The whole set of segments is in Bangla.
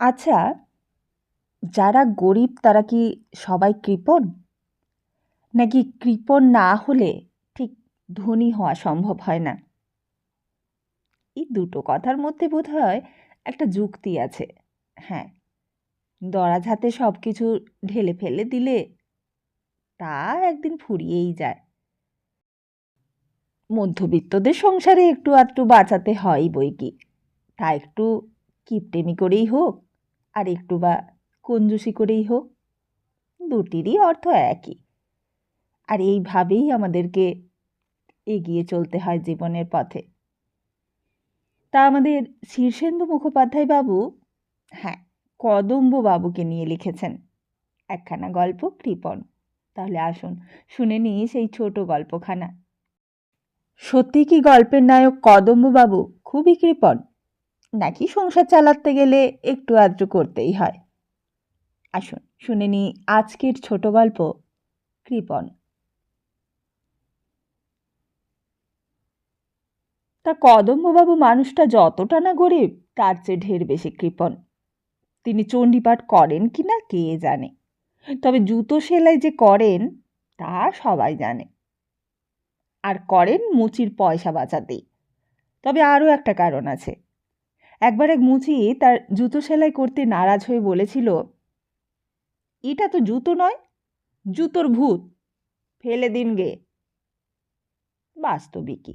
আচ্ছা যারা গরিব তারা কি সবাই কৃপণ? নাকি কৃপণ না হলে ঠিক ধনী হওয়া সম্ভব হয় না? এই দুটো কথার মধ্যে বোধ হয় একটা যুক্তি আছে। হ্যাঁ দরাজ হাতে সব কিছু ঢেলে ফেলে দিলে তা একদিন ফুরিয়েই যায়। মধ্যবিত্তদের সংসারে একটু আধটু বাঁচাতে হয় বই কি। তা একটু কিপটেমি করেই হোক আর একটু বা কঞ্জুসি করেই হোক, দুটিরই অর্থ একই। আর এইভাবেই আমাদেরকে এগিয়ে চলতে হয় জীবনের পথে। তা আমাদের শীর্ষেন্দু মুখোপাধ্যায় বাবু হ্যাঁ কদম্ব বাবুকে নিয়ে লিখেছেন। একখানা গল্প, কৃপণ। তাহলে আসুন, শুনে নিই সেই ছোট গল্পখানা। সত্যি কি গল্পের নায়ক কদম্ববাবু খুবই কৃপণ? নাকি সংসার চালাতে গেলে একটু আধটু করতেই হয়। আসুন, শুনে নি আজকের ছোট গল্প কৃপণ তা কদম্ববাবু মানুষটা যতটা না গরিব, তার চেয়ে ঢের বেশি কৃপণ তিনি চণ্ডীপাঠ করেন কি না কে জানে। তবে জুতো সেলাই যে করেন, তা সবাই জানে। আর করেন মুচির পয়সা বাঁচাতেই। তবে আরও একটা কারণ আছে। একবার এক মুচি তার জুতো সেলাই করতে নারাজ হয়ে বলেছিল, এটা তো জুতো নয়, জুতোর ভূত, ফেলে দিন গে। বাস্তবিকই।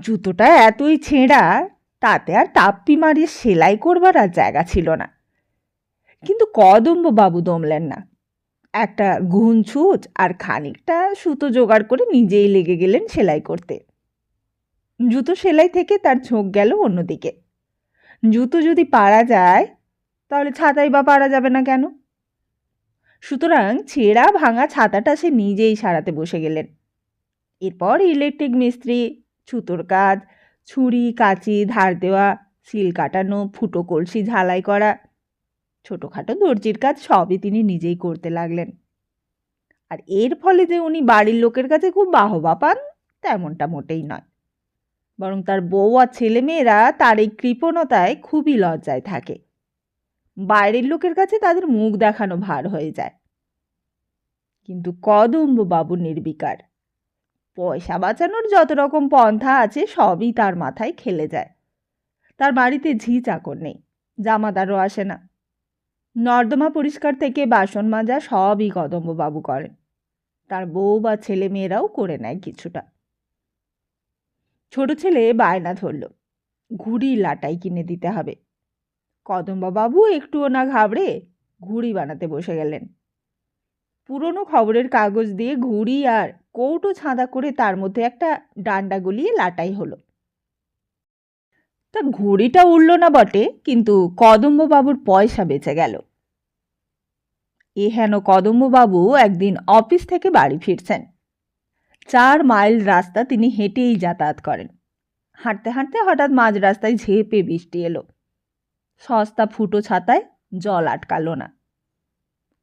জুতোটা এতই ছেঁড়া, তাতে আর তাপ্পি মারিয়ে সেলাই করবার আর জায়গা ছিল না। কিন্তু কদম্ব বাবু দমলেন না। একটা গুণ ছুঁচ আর খানিকটা সুতো জোগাড় করে নিজেই লেগে গেলেন সেলাই করতে। জুতো সেলাই থেকে তার ঝোঁক গেল অন্যদিকে। জুতো যদি পারা যায়, তাহলে ছাতাই বা পারা যাবে না কেন? সুতরাং ছেঁড়া ভাঙা ছাতাটা সে নিজেই সারাতে বসে গেলেন। এরপর ইলেকট্রিক মিস্ত্রি, ছুতোর কাজ, ছুরি, কাঁচি, ধার দেওয়া, সিল কাটানো, ফুটো কলসি ঝালাই করা, ছোটোখাটো দর্জির কাজ সবই তিনি নিজেই করতে লাগলেন। আর এর ফলে যে উনি বাড়ির লোকের কাছে খুব বাহবা পান, তেমনটা মোটেই নয়। বরং তার বউ আর ছেলেমেয়েরা তার এই কৃপণতায় খুবই লজ্জায় থাকে। বাইরের লোকের কাছে তাদের মুখ দেখানো ভার হয়ে যায়। কিন্তু কদম্ব বাবু নির্বিকার। পয়সা বাঁচানোর যত রকম পন্থা আছে সবই তার মাথায় খেলে যায়। তার বাড়িতে ঝি চাকর নেই, জামাদারও আসে না। নর্দমা পরিষ্কার থেকে বাসন মাজা সবই কদম্ববাবু করেন। তার বউ বা ছেলে মেয়েরাও করে নেয় কিছুটা। ছোট ছেলে বায়না ধরল, ঘুড়ি লাটাই কিনে দিতে হবে। কদম্বাবু একটুও না ঘাবড়ে? ঘুড়ি বানাতে বসে গেলেন। পুরনো খবরের কাগজ দিয়ে ঘুড়ি আর কৌটো ছাঁদা করে তার মধ্যে একটা ডান্ডা গলিয়ে লাটাই হলো। তা ঘুড়িটা উড়ল না বটে, কিন্তু কদম্ববাবুর পয়সা বেঁচে গেল। এ হেন কদম্ববাবু একদিন অফিস থেকে বাড়ি ফিরছেন। চার মাইল রাস্তা তিনি হেঁটেই যাতায়াত করেন। হাঁটতে হাঁটতে হঠাৎ মাঝ রাস্তায় ঝেপে বৃষ্টি এলো। সস্তা ফুটো ছাতায় জল আটকালো না।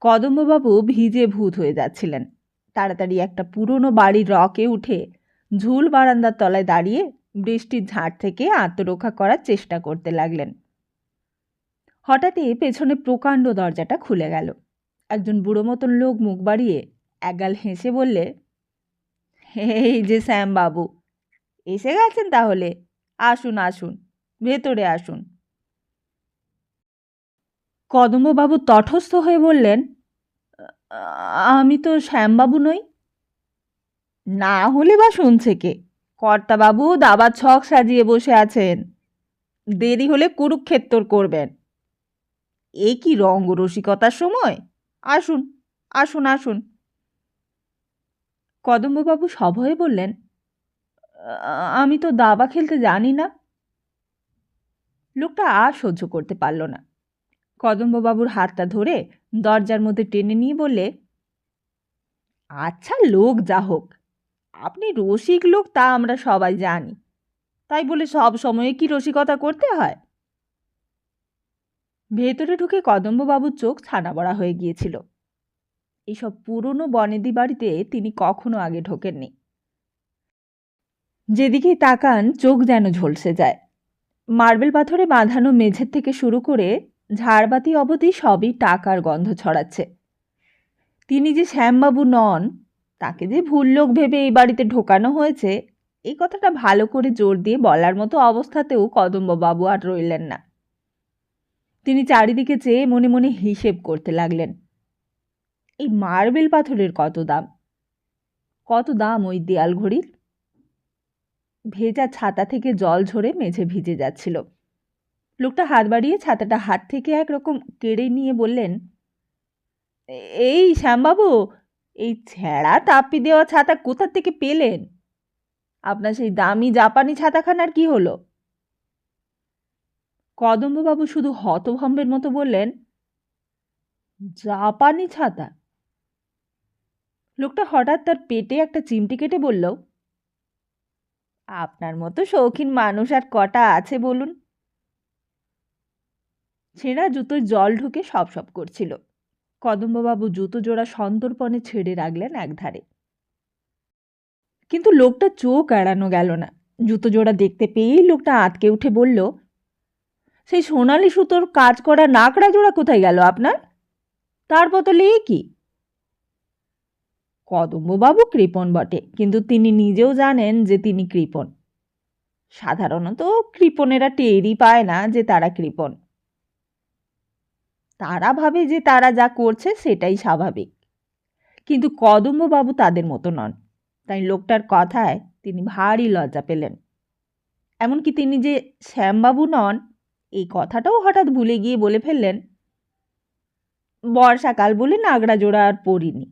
কদম্ববাবু ভিজে ভূত হয়ে যাচ্ছিলেন। তাড়াতাড়ি একটা পুরনো বাড়ির রকে উঠে ঝুল বারান্দার তলায় দাঁড়িয়ে বৃষ্টির ঝাড় থেকে আত্মরক্ষা করার চেষ্টা করতে লাগলেন। হঠাৎই পেছনে প্রকাণ্ড দরজাটা খুলে গেল। একজন বুড়ো মতন লোক মুখ বাড়িয়ে একগাল হেসে বললে এই যে শ্যাম বাবু এসে গেছেন তাহলে? আসুন আসুন, ভেতরে আসুন। কদম্ববাবু তটস্থ হয়ে বললেন, আমি তো শ্যামবাবু নই। না হলে বা শুনছে কে? কর্তাবাবু দাবার ছক সাজিয়ে বসে আছেন। দেরি হলে কুরুক্ষেত্তর করবেন। এ কি রঙ্গরসিকতার সময়? আসুন আসুন আসুন। কদম্ববাবু সভয়ে বললেন আমি তো দাবা খেলতে জানি না। লোকটা আর সহ্য করতে পারল না। কদম্ববাবুর হাতটা ধরে দরজার মধ্যে টেনে নিয়ে বললে আচ্ছা লোক যা হোক, আপনি রসিক লোক তা আমরা সবাই জানি। তাই বলে সব সময়ে কি রসিকতা করতে হয়? ভেতরে ঢুকে কদম্ববাবুর চোখ ছানা বড়া হয়ে গিয়েছিল। এইসব পুরনো বনেদি বাড়িতে তিনি কখনো আগে ঢোকেননি। যেদিকেই তাকান, চোখ যেন ঝলসে যায়। মার্বেল পাথরে বাঁধানো মেঝের থেকে শুরু করে ঝাড়বাতি অবধি সবই টাকার গন্ধ ছড়াচ্ছে। তিনি যে শ্যামবাবু নন, তাকে যে ভুল লোক ভেবে এই বাড়িতে ঢোকানো হয়েছে, এই কথাটা ভালো করে জোর দিয়ে বলার মতো অবস্থাতেও কদম্ববাবু আর রইলেন না। তিনি চারিদিকে চেয়ে মনে মনে হিসেব করতে লাগলেন। এই মার্বেল পাথরের কত দাম? কত দাম ওই দেয়াল ঘড়ির? ভেজা ছাতা থেকে জল ঝরে মেঝে ভিজে যাচ্ছিল। লোকটা হাত বাড়িয়ে ছাতাটা হাত থেকে একরকম কেড়ে নিয়ে বললেন, এই শ্যামবাবু, এই ছেঁড়া তাপ্পি দেওয়া ছাতা কোথার থেকে পেলেন? আপনার সেই দামি জাপানি ছাতাখানার কি হলো? কদম্ববাবু শুধু হতভম্বের মতো বললেন, জাপানি ছাতা? লোকটা হঠাৎ তার পেটে একটা চিমটি কেটে বলল, আপনার মতো শৌখিন মানুষ আর কটা আছে বলুন? ছেঁড়া জুতোয় জল ঢুকে সব সব করছিল। কদম্ববাবু জুতো জোড়া সন্তর্পণে ছেড়ে রাখলেন একধারে। কিন্তু লোকটা চোখ এড়ানো গেল না। জুতো জোড়া দেখতে পেয়েই লোকটা আঁতকে উঠে বলল, সেই সোনালি সুতোর কাজ করা নাকড়া জোড়া কোথায় গেল আপনার? তার বদলে কি? কদম্ববাবু কৃপণ বটে, কিন্তু তিনি নিজেও জানেন যে তিনি কৃপণ। সাধারণত কৃপণেরা টেরই পায় না যে তারা কৃপণ। তারা ভাবে যে তারা যা করছে সেটাই স্বাভাবিক। কিন্তু কদম্ববাবু তাদের মতো নন। তাই লোকটার কথায় তিনি ভারী লজ্জা পেলেন। এমনকি তিনি যে শ্যামবাবু নন, এই কথাটাও হঠাৎ ভুলে গিয়ে বলে ফেললেন, বর্ষাকাল বলে নাগড়া জোড়া আর পড়িনি।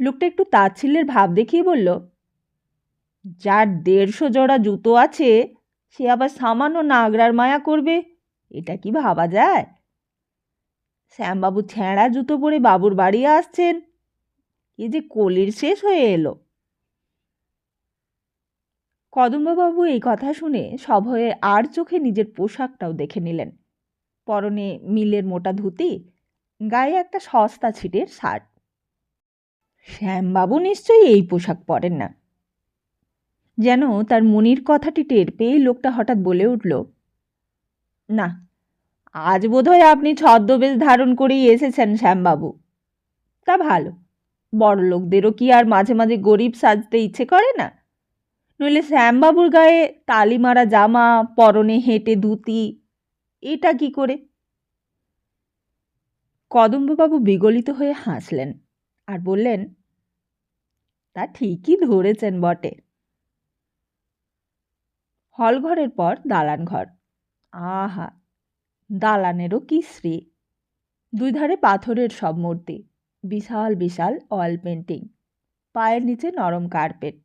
লোকটা একটু তাচ্ছিল্যের ভাব দেখিয়ে বলল, যার দেড়শো জোড়া জুতো আছে, সে আবার সামান্য নাগরার মায়া করবে, এটা কি ভাবা যায়? শ্যামবাবু ছেঁড়া জুতো পরে বাবুর বাড়ি আসছেন, এ যে কলির শেষ হয়ে এলো। কদম্ববাবু এই কথা শুনে সভয়ে আর চোখে নিজের পোশাকটাও দেখে নিলেন। পরনে মিলের মোটা ধুতি, গায়ে একটা সস্তা ছিটের শার্ট। শ্যামবাবু নিশ্চয়ই এই পোশাক পরেন না। যেন তার মনির কথাটি টের পেয়ে লোকটা হঠাৎ বলে উঠল, না, আজ বোধহয় আপনি ছদ্মবেশ ধারণ করেই এসেছেন শ্যামবাবু। তা ভালো বড় লোকদেরও কি আর মাঝে মাঝে গরিব সাজতে ইচ্ছে করে না? নইলে শ্যামবাবুর গায়ে তালি মারা জামা, পরনে হেঁটে ধুতি, এটা কি করে? কদম্ববাবু বিগলিত হয়ে হাসলেন আর বললেন তা ঠিকই ধরেছেন বটে। হলঘরের পর দালান ঘর আহা, দালানেরও কি শ্রী দুই ধারে পাথরের সব মূর্তি, বিশাল বিশাল অয়েল পেন্টিং পায়ের নিচে নরম কার্পেট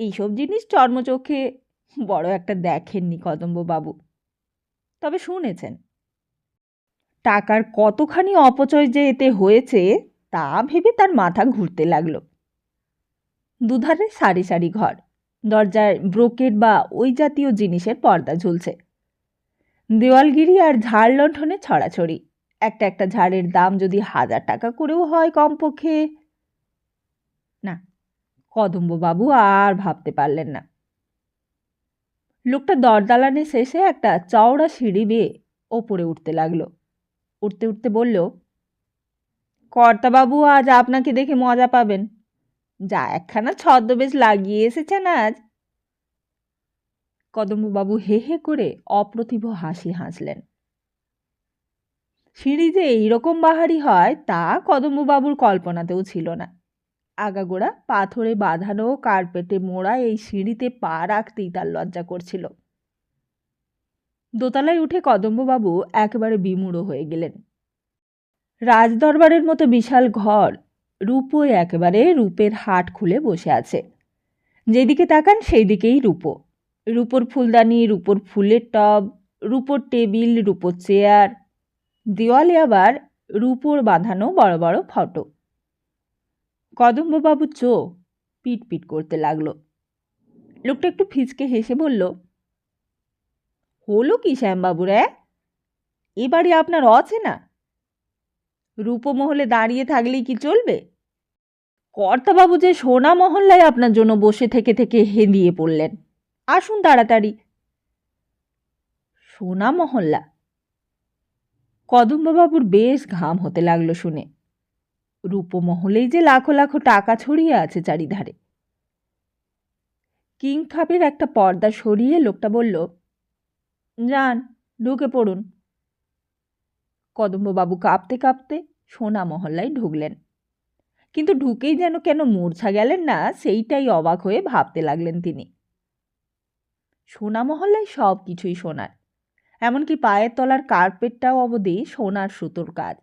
এইসব জিনিস চর্মচোখে বড় একটা দেখেননি কদম্ববাবু। তবে শুনেছেন, টাকার কতখানি অপচয় যে এতে হয়েছে, তা ভেবে তার মাথা ঘুরতে লাগল। দুধারে সারি সারি ঘর। দরজায় ব্রোকেট বা ওই জাতীয় জিনিসের পর্দা ঝুলছে। দেওয়ালগিরি আর ঝাড় লণ্ঠনে ছড়াছড়ি। একটা একটা ঝাড়ের দাম যদি হাজার টাকা করেও হয় কমপক্ষে। না, কদম্ববাবু আর ভাবতে পারলেন না। লোকটা দরদালানের শেষে একটা চওড়া সিঁড়ি বেয়ে ওপরে উঠতে লাগল। উঠতে উঠতে বলল, কর্তাবাবু, আজ আপনাকে দেখে মজা পাবেন। যা একখানা ছদ্মবেশ লাগিয়ে এসেছেন আজ। কদম্ববাবু হে হে করে অপ্রতিভ হাসি হাসলেন। সিঁড়ি যে এইরকম বাহারি হয়, তা কদম্ববাবুর কল্পনাতেও ছিল না। আগাগোড়া পাথরে বাঁধানো কার্পেটে মোড়া এই সিঁড়িতে পা রাখতেই তার লজ্জা করছিল। দোতলায় উঠে কদম্ববাবু একেবারে বিমূঢ় হয়ে গেলেন। রাজদরবারের মতো বিশাল ঘর রূপোয় একেবারে রূপের হাট খুলে বসে আছে। যেদিকে তাকান সেই দিকেই রূপো। রূপোর ফুলদানি, রূপোর ফুলের টব, রূপোর টেবিল, রূপোর চেয়ার। দেওয়ালে আবার রূপোর বাঁধানো বড় বড় ফটো। কদম্ববাবু চো পিট পিট করতে লাগল। লোকটা একটু ফিচকে হেসে বলল, হলো কি শ্যামবাবু রে? এবারে আপনার আছে না রূপমহলে দাঁড়িয়ে থাকলেই কি চলবে? কর্তাবাবু যে সোনা মহল্লায় আপনার জন্য বসে থেকে থেকে হেঁদিয়ে পড়লেন। আসুন তাড়াতাড়ি। সোনা মহল্লা। কদম্ববাবুর বেশ ঘাম হতে লাগল শুনে। রূপমহলেই যে লাখো লাখো টাকা ছড়িয়ে আছে চারিধারে। কিং খাপের একটা পর্দা সরিয়ে লোকটা বলল, যান, ঢুকে পড়ুন। কদম্ববাবু কাঁপতে কাঁপতে সোনা মহল্লায় ঢুকলেন। কিন্তু ঢুকেই যেন কেন মূর্ছা গেলেন না, সেইটাই অবাক হয়ে ভাবতে লাগলেন তিনি। সোনা মহল্লায় সব কিছুই সোনার। এমনকি পায়ের তলার কার্পেটটাও অবধি সোনার সুতোর কাজ।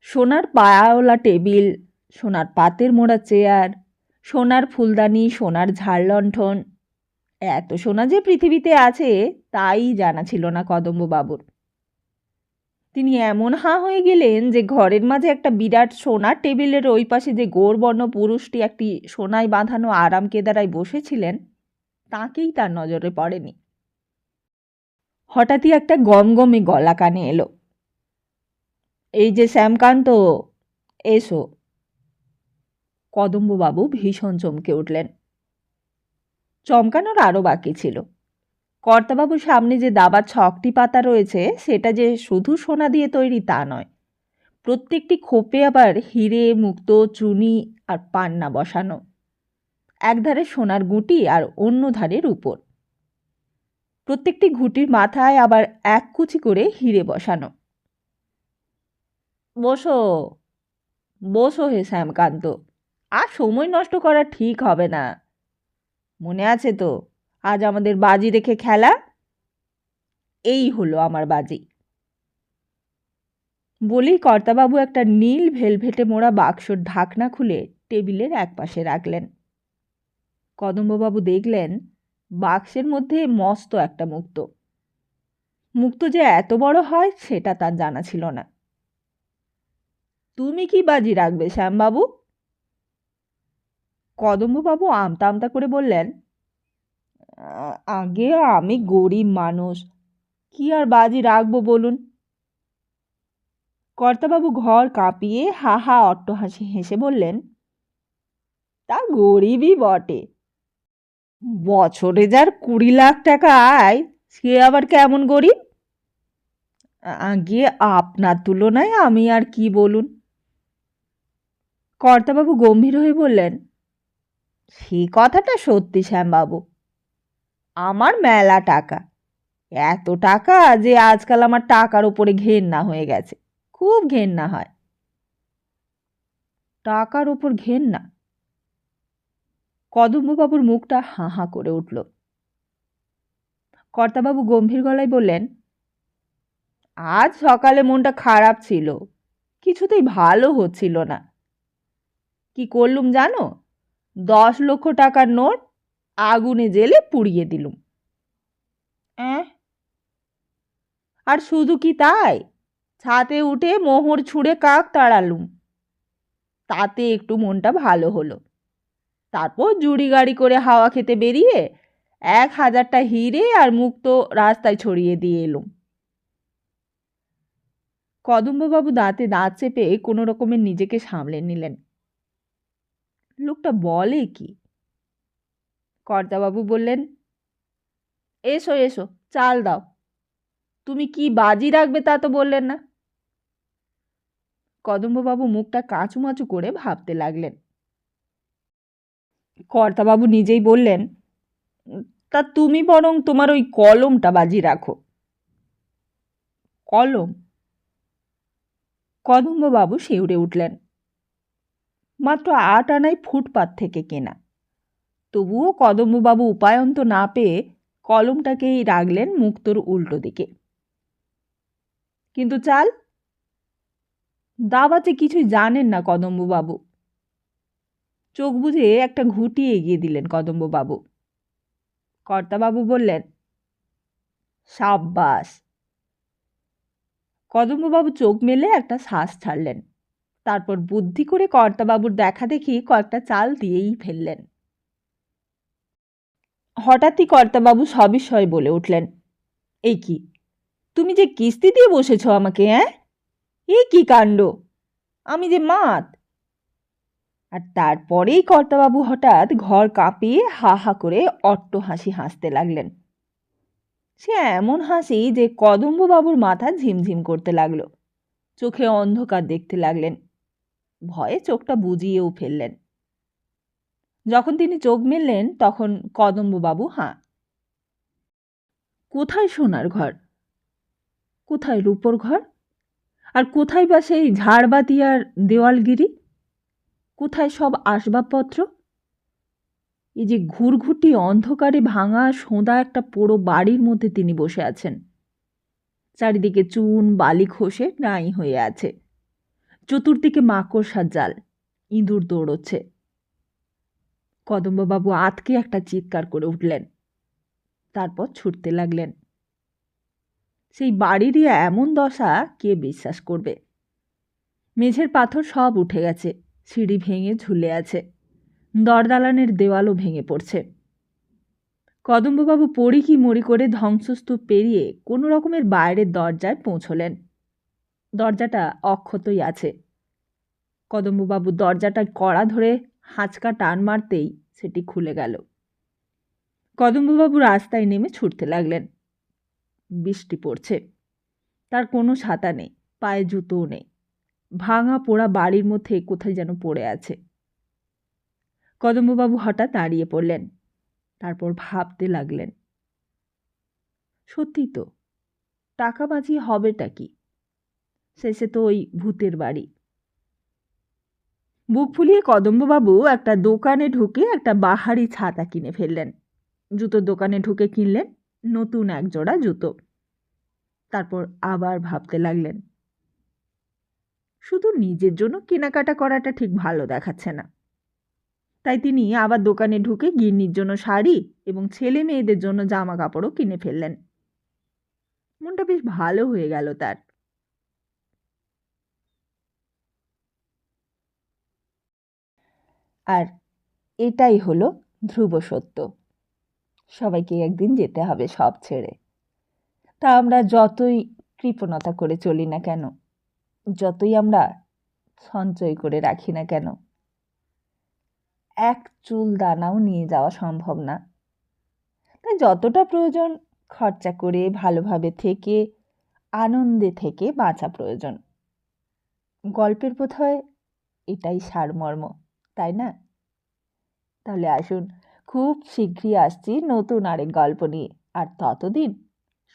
সোনার পায়াওলা টেবিল, সোনার পাতের মোড়া চেয়ার, সোনার ফুলদানি, সোনার ঝাড় লণ্ঠন, এত সোনা যে পৃথিবীতে আছে, তাই জানা ছিল না কদম্ববাবুর। তিনি এমন হাঁ হয়ে গেলেন যে ঘরের মাঝে একটা বিরাট সোনার টেবিলের ওই পাশে যে গৌরবর্ণ পুরুষটি একটি সোনায় বাঁধানো আরাম কেদারায় বসেছিলেন, তাকেই তার নজরে পড়েনি। হঠাৎই একটা গমগমে গলা কানে এলো। এই যে শ্যামকান্ত, এসো। কদম্ববাবু ভীষণ চমকে উঠলেন। চমকানোর আরও বাকি ছিল। কর্তাবাবুর সামনে যে দাবার ছকটি পাতা রয়েছে, সেটা যে শুধু সোনা দিয়ে তৈরি তা নয়। প্রত্যেকটি খোপে আবার হিরে, মুক্ত, চুনি আর পান্না বসানো। একধারে সোনার গুটি আর অন্য ধারের উপর। প্রত্যেকটি ঘুটির মাথায় আবার এক কুচি করে হিরে বসানো। বসো বসো হে শ্যামকান্ত। আর সময় নষ্ট করা ঠিক হবে না। মনে আছে তো? আজ আমাদের বাজি রেখে খেলা। এই হলো আমার বাজি। বলেই কর্তাবাবু একটা নীল ভেলভেটে মোড়া বাক্সর ঢাকনা খুলে টেবিলের একপাশে রাখলেন। কদম্ববাবু দেখলেন, বাক্সের মধ্যে মস্ত একটা মুক্ত। মুক্ত যে এত বড় হয়, সেটা তার জানা ছিল না। তুমি কি বাজি রাখবে, শ্যামবাবু? কদম্ববাবু আমতা আমতা করে বললেন "আ- আগে আমি গরিব মানুষ। কি আর বাজি রাখব বলুন? কর্তাবাবু ঘর কাঁপিয়ে হা হা অট্টহাসি হেসে বললেন, তা গরিবই বটে। বছরে যার কুড়ি লাখ টাকা আয়, সে আবার কেমন গরিব? আগে আপনার তুলনায় আমি আর কি বলুন? কর্তাবাবু গম্ভীর হয়ে বললেন, সে কথাটা সত্যি শ্যামবাবু। আমার মেলা টাকা। এত টাকা যে আজকাল আমার টাকার ওপরে ঘেন্না হয়ে গেছে। খুব ঘেন্না হয়। টাকার ওপর ঘেন্না। কদম্ববাবুর মুখটা হাঁ হাঁ করে উঠল। কর্তাবাবু গম্ভীর গলায় বললেন, আজ সকালে মনটা খারাপ ছিল। কিছুতেই ভালো হচ্ছিল না। কি করলুম জানো? দশ লক্ষ টাকার নোট আগুনে জেলে পুড়িয়ে দিলুম। অ্যাঁ? আর শুধু কি তাই? ছাতে উঠে মোহর ছুঁড়ে কাক তাড়ালুম। তাতে একটু মনটা ভালো হলো। তারপর জুড়ি গাড়ি করে হাওয়া খেতে বেরিয়ে এক হাজারটা হিরে আর মুক্ত রাস্তায় ছড়িয়ে দিয়ে এলুম। কদম্ববাবু দাঁতে দাঁত চেপে কোনো রকমের নিজেকে সামলে নিলেন। লোকটা বলে কি? কর্তাবাবু বললেন, এসো এসো, চাল দাও। তুমি কি বাজি রাখবে তা তো বললেন না। কদম্ববাবু মুখটা কাঁচুমাচু করে ভাবতে লাগলেন। কর্তাবাবু নিজেই বললেন, তা তুমি বরং তোমার ওই কলমটা বাজি রাখো। কলম? কদম্ববাবু শিউরে উঠলেন, মাত্র আট আনায় ফুটপাত থেকে কেনা। তবুও কদম্ববাবু উপায়ন্ত না পেয়ে কলমটাকেই রাখলেন মুক্তোর উল্টো দিকে। কিন্তু চাল, দাবাতে কিছুই জানেন না কদম্ববাবু চোখ বুঝে একটা ঘুটি এগিয়ে দিলেন কদম্ববাবু কর্তাবাবু বললেন, সাব্বাস। কদম্ববাবু চোখ মেলে একটা শ্বাস ছাড়লেন। তারপর বুদ্ধি করে কর্তাবাবুর দেখা দেখি কয়েকটা চাল দিয়েই ফেললেন। হঠাৎই কর্তাবাবু সবিস্ময় বলে উঠলেন, এই কি? তুমি যে কিস্তি দিয়ে বসেছ আমাকে হ্যাঁ? এ কি কাণ্ড? আমি যে মাত? আর তারপরেই কর্তাবাবু হঠাৎ ঘর কাঁপিয়ে হা হা করে অট্ট হাসি হাসতে লাগলেন। সে এমন হাসি যে কদম্ববাবুর মাথা ঝিমঝিম করতে লাগল। চোখে অন্ধকার দেখতে লাগলেন। ভয়ে চোখটা বুঝিয়েও ফেললেন। যখন তিনি চোখ মেললেন, তখন কদম্ববাবু, হাঁ। কোথায় সোনার ঘর? কোথায় রূপোর ঘর? আর কোথায় বা সেই ঝাড়বাতি আর দেওয়ালগিরি? কোথায় সব আসবাবপত্র? এই যে ঘুরঘুটি অন্ধকারে ভাঙা সোঁদা একটা পোড়ো বাড়ির মধ্যে তিনি বসে আছেন। চারিদিকে চুন, বালি খসে নাই হয়ে আছে। চতুর্দিকে মাকড়সার জাল, ইঁদুর দৌড়চ্ছে। কদম্ববাবু আতকে একটা চিৎকার করে উঠলেন। তারপর ছুটতে লাগলেন। সেই বাড়িরই এমন দশা কে বিশ্বাস করবে? মেঝের পাথর সব উঠে গেছে, সিঁড়ি ভেঙে ঝুলে আছে, দরদালানের দেওয়ালও ভেঙে পড়ছে। কদম্ববাবু পড়ি কি মরি করে ধ্বংসস্তূপ পেরিয়ে কোনো রকমের বাইরের দরজায় পৌঁছলেন? দরজাটা অক্ষতই আছে। কদম্ববাবু দরজাটা কড়া ধরে হাঁচকা টান মারতেই সেটি খুলে গেল। কদম্ববাবু রাস্তায় নেমে ছুটতে লাগলেন। বৃষ্টি পড়ছে। তার কোনো ছাতা নেই, পায়ে জুতোও নেই। ভাঙা পোড়া বাড়ির মধ্যে কোথায় যেন পড়ে আছে। কদম্ববাবু হঠাৎ দাঁড়িয়ে পড়লেন, তারপর ভাবতে লাগলেন। সত্যি তো, টাকা বাঁচিয়ে হবেটা কি? শেষে তো ওই ভূতের বাড়ি। বুক ফুলিয়ে কদম্ববাবু একটা দোকানে ঢুকে একটা বাহারি ছাতা কিনে ফেললেন। জুতোর দোকানে ঢুকে কিনলেন, নতুন এক জোড়া জুতো। তারপর আবার ভাবতে লাগলেন, শুধু নিজের জন্য কেনাকাটা করাটা ঠিক ভালো দেখাচ্ছে না। তাই তিনি আবার দোকানে ঢুকে গিন্নির জন্য শাড়ি এবং ছেলে মেয়েদের জন্য জামা কাপড়ও কিনে ফেললেন। মনটা বেশ ভালো হয়ে গেল তার। আর এটাই হলো ধ্রুব সত্য। সবাইকে একদিন যেতে হবে সব ছেড়ে। তা আমরা যতই কৃপণতা করে চলি না কেন, যতই আমরা সঞ্চয় করে রাখি না কেন, এক চুল দানাও নিয়ে যাওয়া সম্ভব না। তাই যতটা প্রয়োজন খরচা করে ভালোভাবে থেকে, আনন্দে থেকে বাঁচা প্রয়োজন। গল্পের বোধহয় এটাই সারমর্ম, তাই না? তাহলে আসুন, খুব শীঘ্রই আসছি নতুন আরেক গল্প নিয়ে। আর ততদিন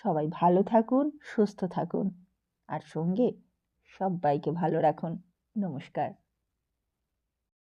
সবাই ভালো থাকুন, সুস্থ থাকুন। আর সঙ্গে সবাইকে ভালো রাখুন। নমস্কার।